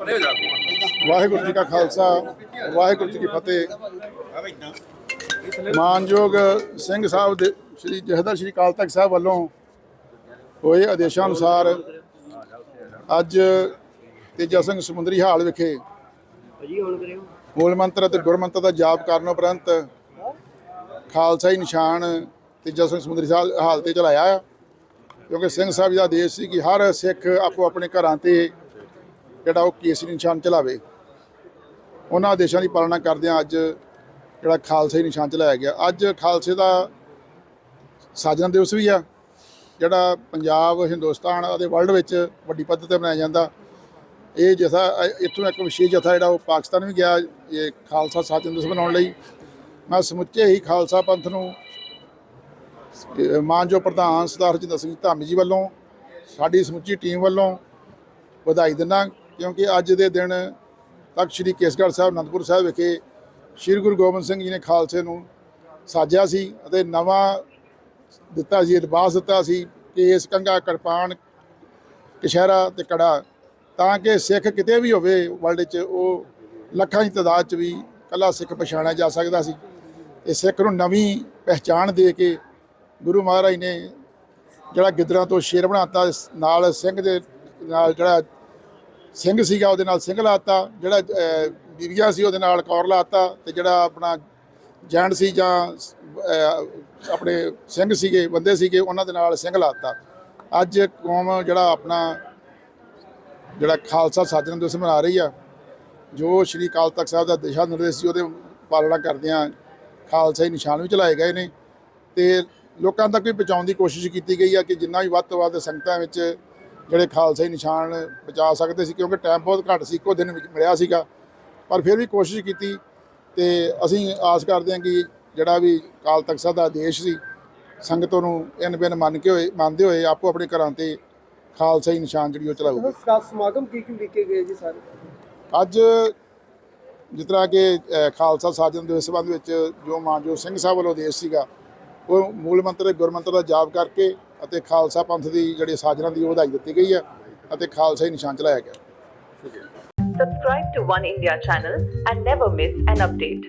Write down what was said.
ਵਾਹਿਗੁਰੂ ਜੀ ਕਾ ਖਾਲਸਾ, ਵਾਹਿਗੁਰੂ ਜੀ ਕੀ ਫਤਿਹ। ਮਾਨਯੋਗ ਸਿੰਘ ਸਾਹਿਬ ਦੇ ਸ੍ਰੀ ਜਹਦਰ ਸ੍ਰੀ ਅਕਾਲ ਤਖਤ ਸਾਹਿਬ ਵੱਲੋਂ ਹੋਏ ਆਦੇਸ਼ਾਂ ਅਨੁਸਾਰ ਅੱਜ ਤੇਜਾ ਸਿੰਘ ਸਮੁੰਦਰੀ ਹਾਲ ਵਿਖੇ ਮੂਲ ਮੰਤਰ ਅਤੇ ਗੁਰਮੰਤਰ ਦਾ ਜਾਪ ਕਰਨ ਉਪਰੰਤ ਖਾਲਸਾਈ ਨਿਸ਼ਾਨ ਤੇਜਾ ਸਿੰਘ ਸਮੁੰਦਰੀ ਹਾਲ ਤੇ ਚਲਾਇਆ ਆ। ਕਿਉਂਕਿ ਸਿੰਘ ਸਾਹਿਬ ਜੀ ਦਾ ਆਦੇਸ਼ ਸੀ ਕਿ ਹਰ ਸਿੱਖ ਆਪੋ ਆਪਣੇ ਘਰਾਂ ਤੇ ਜਿਹੜਾ ਉਹ ਕੇਸਰੀ ਨਿਸ਼ਾਨ ਚਲਾਵੇ। ਉਹਨਾਂ ਆਦੇਸ਼ਾਂ ਦੀ ਪਾਲਣਾ ਕਰਦਿਆਂ ਅੱਜ ਜਿਹੜਾ ਖਾਲਸੇ ਨਿਸ਼ਾਨ ਚਲਾਇਆ ਗਿਆ। ਅੱਜ ਖਾਲਸੇ ਦਾ ਸਾਜਨਾ ਦਿਵਸ ਵੀ ਆ। ਜਿਹੜਾ ਪੰਜਾਬ ਹਿੰਦੁਸਤਾਨ ਅਤੇ ਵਰਲਡ ਵਿੱਚ ਵੱਡੀ ਪੱਧਰ ਤੇ ਮਨਾਇਆ ਜਾਂਦਾ। ਇਹ ਜਥਾ ਅ- ਇੱਥੋਂ ਇੱਕ ਵਿਸ਼ੇਸ਼ ਜਥਾ ਜਿਹੜਾ ਉਹ ਪਾਕਿਸਤਾਨ ਵੀ ਗਿਆ ਇਹ ਖਾਲਸਾ ਸਾਜਨਾ ਦਿਵਸ ਮਨਾਉਣ ਲਈ। ਮੈਂ ਸਮੁੱਚੇ ਹੀ ਖਾਲਸਾ ਪੰਥ ਨੂੰ ਅ, ਮਾਨਯੋਗ ਪ੍ਰਧਾਨ ਸਰਦਾਰ ਹਰਜਿੰਦਰ ਸਿੰਘ ਧਾਮੀ ਜੀ ਵੱਲੋਂ ਸਾਡੀ ਸਮੁੱਚੀ ਟੀਮ ਵੱਲੋਂ ਵਧਾਈ ਦਿੰਦਾ। ਕਿਉਂਕਿ ਅੱਜ ਦੇ ਦਿਨ ਤੱਕ ਸ੍ਰੀ ਕੇਸਗੜ੍ਹ ਸਾਹਿਬ, ਅਨੰਦਪੁਰ ਸਾਹਿਬ ਵਿਖੇ ਸ੍ਰੀ ਗੁਰੂ ਗੋਬਿੰਦ ਸਿੰਘ ਜੀ ਨੇ ਖਾਲਸੇ ਨੂੰ ਸਾਜਿਆ ਸੀ ਅਤੇ ਨਵਾਂ ਦਿੱਤਾ ਸੀ ਲਿਬਾਸ ਦਿੱਤਾ ਸੀ ਕਿ ਇਸ ਕੰਗਾ ਕਿਰਪਾਨ, ਕਸ਼ਹਿਰਾ ਤੇ ਕੜਾ ਤਾਂ ਕਿ ਸਿੱਖ ਕਿਤੇ ਵੀ ਹੋਵੇ ਵਰਲਡ 'ਚ, ਉਹ ਲੱਖਾਂ ਦੀ ਤਾਦਾਦ 'ਚ ਵੀ ਕੱਲਾ ਸਿੱਖ ਪਛਾਣਿਆ ਜਾ ਸਕਦਾ ਸੀ। ਇਹ ਸਿੱਖ ਨੂੰ ਨਵੀਂ ਪਹਿਚਾਣ ਦੇ ਕੇ ਗੁਰੂ ਮਹਾਰਾਜ ਨੇ ਜਿਹੜਾ ਗਿੱਦੜਾਂ ਤੋਂ ਸ਼ੇਰ ਬਣਾਤਾ ਇਸ ਨਾਲ ਸਿੰਘ ਦੇ ਨਾਲ ਜਿਹੜਾ ਸਿੰਘ ਸੀਗਾ ਉਹਦੇ ਨਾਲ ਸਿੰਘ ਲਾਤਾ ਜਿਹੜਾ ਅਹ, ਬੀਬੀਆ ਸੀ ਉਹਦੇ ਨਾਲ ਕੌਰ ਲਾਤਾ ਤੇ ਜਿਹੜਾ ਆਪਣਾ ਜੈਂਟ ਸੀ ਜਾਂ ਆਪਣੇ ਸਿੰਘ ਸੀਗੇ ਬੰਦੇ ਸੀਗੇ ਉਹਨਾਂ ਦੇ ਨਾਲ ਸਿੰਘ ਲਾਤਾ। ਅੱਜ ਕੌਮ ਜਿਹੜਾ ਆਪਣਾ ਜਿਹੜਾ ਖਾਲਸਾ ਸਾਜਨ ਦਿਵਸ ਮਨਾ ਰਹੀ ਆ ਜੋ ਸ਼੍ਰੀ ਅਕਾਲ ਤਖਤ ਸਾਹਿਬ ਦਾ ਦਿਸ਼ਾ ਨਿਰਦੇਸ਼ ਸੀ ਉਹਦੇ ਪਾਲਣਾ ਕਰਦਿਆਂ ਖਾਲਸਾ ਹੀ ਨਿਸ਼ਾਨ ਵੀ ਚਲਾਏ ਗਏ ਨੇ ਤੇ ਲੋਕਾਂ ਤੱਕ ਵੀ ਪਹੁੰਚਾਉਣ ਦੀ ਕੋਸ਼ਿਸ਼ ਕੀਤੀ ਗਈ ਆ ਕਿ ਜਿੰਨਾ ਵੀ ਵੱਧ ਤੋਂ ਵੱਧ ਸੰਗਤਾਂ ਵਿੱਚ ਜਿਹੜੇ ਖਾਲਸਾ ਹੀ ਨਿਸ਼ਾਨ ਪਹੁੰਚਾ ਸਕਦੇ ਸੀ ਕਿਉਂਕਿ ਟਾਈਮ ਬਹੁਤ ਘੱਟ ਸੀ ਇੱਕੋ ਦਿਨ ਵਿੱਚ ਮਿਲਿਆ ਸੀਗਾ। ਪਰ ਫਿਰ ਵੀ ਕੋਸ਼ਿਸ਼ ਕੀਤੀ ਤੇ ਅਸੀਂ ਆਸ ਕਰਦੇ ਹਾਂ ਕਿ ਜਿਹੜਾ ਵੀ ਅਕਾਲ ਤਖਤ ਦਾ ਆਦੇਸ਼ ਸੀ ਸੰਗਤਾਂ ਨੂੰ ਇਨ ਬਿਨ ਮੰਨ ਕੇ ਹੋਏ ਮੰਨਦੇ ਹੋਏ ਆਪੋ ਆਪਣੇ ਘਰਾਂ ਤੇ ਖਾਲਸਾ ਹੀ ਨਿਸ਼ਾਨ ਜਿਹੜੀ ਉਹ ਚਲਾਊਗੀ। ਖਾਸ ਸਮਾਗਮ ਕੀ ਕੀ ਲਿਖੇ ਗਏ ਜੀ ਸਾਰੇ? ਅੱਜ ਜਿਸ ਤਰ੍ਹਾਂ ਕਿ ਖਾਲਸਾ ਸਾਜਨ ਦੇ ਸੰਬੰਧ ਵਿੱਚ ਜੋ ਮਾਨਜੋ ਸਿੰਘ ਸਾਹਿਬ ਵੱਲੋਂ ਆਦੇਸ਼ ਸੀਗਾ ਉਹ ਮੂਲ ਮੰਤਰ ਗੁਰਮੰਤਰ ਦਾ ਜਾਪ ਕਰਕੇ ਅਤੇ ਖਾਲਸਾ ਪੰਥ ਦੀ ਜਿਹੜੀ ਸਾਜਨਾ ਦੀ ਉਹ ਵਧਾਈ ਦਿੱਤੀ ਗਈ ਹੈ ਅਤੇ ਖਾਲਸਾ ਹੀ ਨਿਸ਼ਾਨ ਚਲਾਇਆ ਗਿਆ Subscribe to One India channel and never miss an update.